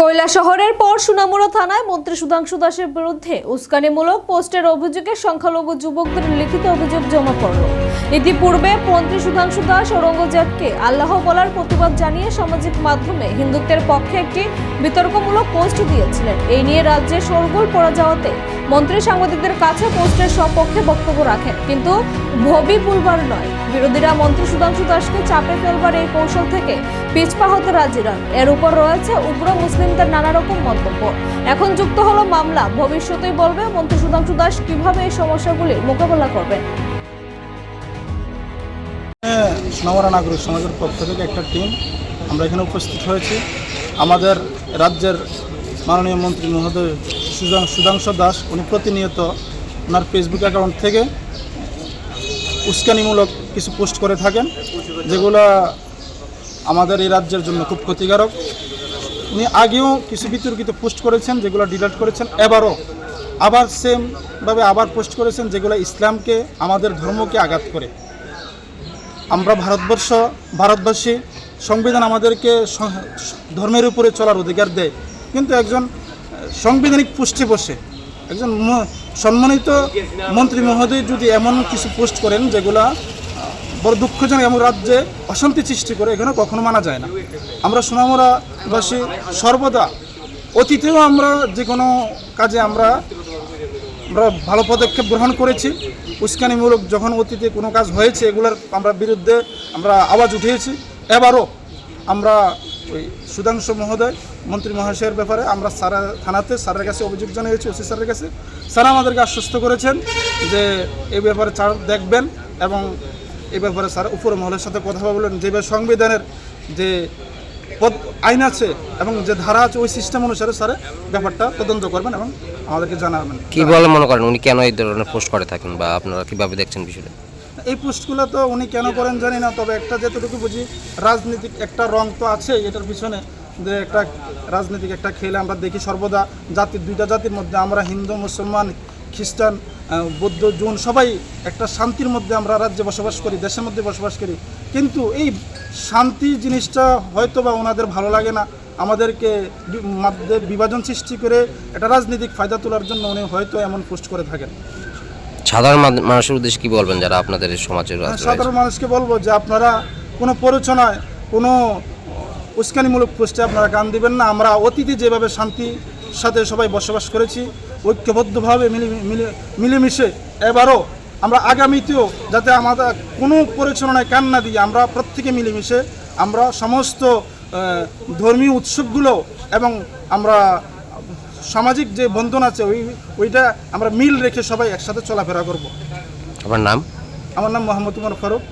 কৈলা শহরের পর সুনামুড়া থানায় মন্ত্রী সুধাংশু দাসের বিরুদ্ধে উস্কানিমূলক পোস্টের অভিযোগে সংখ্যালঘু যুবকদের লিখিত অভিযোগ জমা পড়ল। ইতিপূর্বে মন্ত্রী সুধাংশু দাস ঔরঙ্গজেবকে আল্লাহ বলার প্রতিবাদ জানিয়ে সামাজিক মাধ্যমে হিন্দুত্বের পক্ষে একটি বিতর্কমূলক পোস্ট দিয়েছিলেন। এই নিয়ে রাজ্যে শোরগোল পড়া যাওয়াতে মন্ত্রী সাংবাদিকদের কাছে পোস্টের সপক্ষে বক্তব্য রাখেন। কিন্তু ভবি ভুলবার নয়। বিরোধীরা মন্ত্রী সুধাংশু দাসকে চাপে ফেলবার এই কৌশল থেকে পিছপা হতে রাজি নন। এর উপর রয়েছে উগ্র মুসলিমদের নানা রকম মন্তব্য। এখন যুক্ত হলো মামলা। ভবিষ্যতেই বলবে মন্ত্রী সুধাংশু দাস কীভাবে এই সমস্যাগুলির মোকাবেলা করবেন। সোনামরা নাগরিক সমাজের পক্ষ থেকে একটা টিম। আমরা এখানে উপস্থিত হয়েছি। আমাদের রাজ্যের মাননীয় মন্ত্রী মহোদয় সুধাংশু দাস, উনি প্রতিনিয়ত ওনার ফেসবুক অ্যাকাউন্ট থেকে উস্কানিমূলক কিছু পোস্ট করে থাকেন, যেগুলো আমাদের এই রাজ্যের জন্য খুব ক্ষতিকারক। উনি আগেও কিছু বিতর্কিত পোস্ট করেছেন, যেগুলো ডিলিট করেছেন, এবারও আবার সেমভাবে আবার পোস্ট করেছেন, যেগুলো ইসলামকে, আমাদের ধর্মকে আঘাত করে। আমরা ভারতবর্ষ ভারতবাসী, সংবিধান আমাদেরকে ধর্মের উপরে চলার অধিকার দেয়। কিন্তু একজন সাংবিধানিক পোস্টে বসে। একজন সম্মানিত মন্ত্রী মহোদয় যদি এমন কিছু পোস্ট করেন যেগুলা বড় দুঃখজনক এবং রাজ্যে অশান্তি সৃষ্টি করে এখানে কখনো মানা যায় না। আমরা সোনামুরাবাসী সর্বদা, অতীতেও আমরা যে কোনো কাজে আমরা আমরা ভালো পদক্ষেপ গ্রহণ করেছি। উস্কানিমূলক যখন অতীতে কোনো কাজ হয়েছে, এগুলোর আমরা বিরুদ্ধে আমরা আওয়াজ উঠিয়েছি। এবারও আমরা ওই সুধাংশু মহোদয় মন্ত্রী মহাশয়ের ব্যাপারে আমরা সারা থানাতে স্যারের কাছে অভিযোগ জানিয়েছি ওসি স্যারের কাছে। স্যার আমাদেরকে আশ্বস্ত করেছেন যে এই ব্যাপারে স্যার দেখবেন এবং এই ব্যাপারে স্যার উপর মহলের সাথে কথা বলবেন। যেভাবে সংবিধানের যে পদ আইন আছে এবং যে ধারা আছে ওই সিস্টেম অনুসারে স্যার ব্যাপারটা তদন্ত করবেন এবং আমাদেরকে জানাবেন। কি বলে মনে করেন? উনি কেন এই ধরনের পোস্ট করে থাকেন বা আপনারা কীভাবে দেখছেন বিষয়টা? এই পোস্টগুলো তো উনি কেন করেন জানি না তবে একটা যেতটুকু বুঝি রাজনীতিক একটা রং তো আছে এটার পিছনে যে একটা রাজনীতিক একটা খেলে আমরা দেখি সর্বদা জাতির দুইটা জাতির মধ্যে আমরা হিন্দু মুসলমান খ্রিস্টান বৌদ্ধ জৈন সবাই একটা শান্তির মধ্যে আমরা রাজ্যে বসবাস করি দেশের মধ্যে বসবাস করি। কিন্তু এই শান্তি জিনিসটা হয়তো বা ওনাদের ভালো লাগে না। আমাদেরকে বিভাজন সৃষ্টি করে একটা রাজনৈতিক ফায়দা তোলার জন্য উনি হয়তো এমন পোস্ট করে থাকেন। সাধারণ মানুষের উদ্দেশ্যে কি বলবেন যারা আপনাদের সমাজের হ্যাঁ, সাধারণ মানুষকে বলব যে আপনারা কোনো প্ররোচনায় কোনো উস্কানিমূলক পোস্টে আপনারা গান দিবেন না। আমরা অতীতে যেভাবে শান্তির সাথে সবাই বসবাস করেছি ঐক্যবদ্ধভাবে মিলে মিলে মিলেমিশে এবারও আমরা আগামীতেও যাতে আমাদের কোনো পরিচালনায় কান না দিয়ে আমরা প্রত্যেকে মিলেমিশে আমরা সমস্ত ধর্মীয় উৎসবগুলো এবং আমরা সামাজিক যে বন্ধন আছে ওই ওইটা আমরা মিল রেখে সবাই একসাথে চলাফেরা করব। আপনার নাম? আমার নাম মোহাম্মদ উমর ফারুক।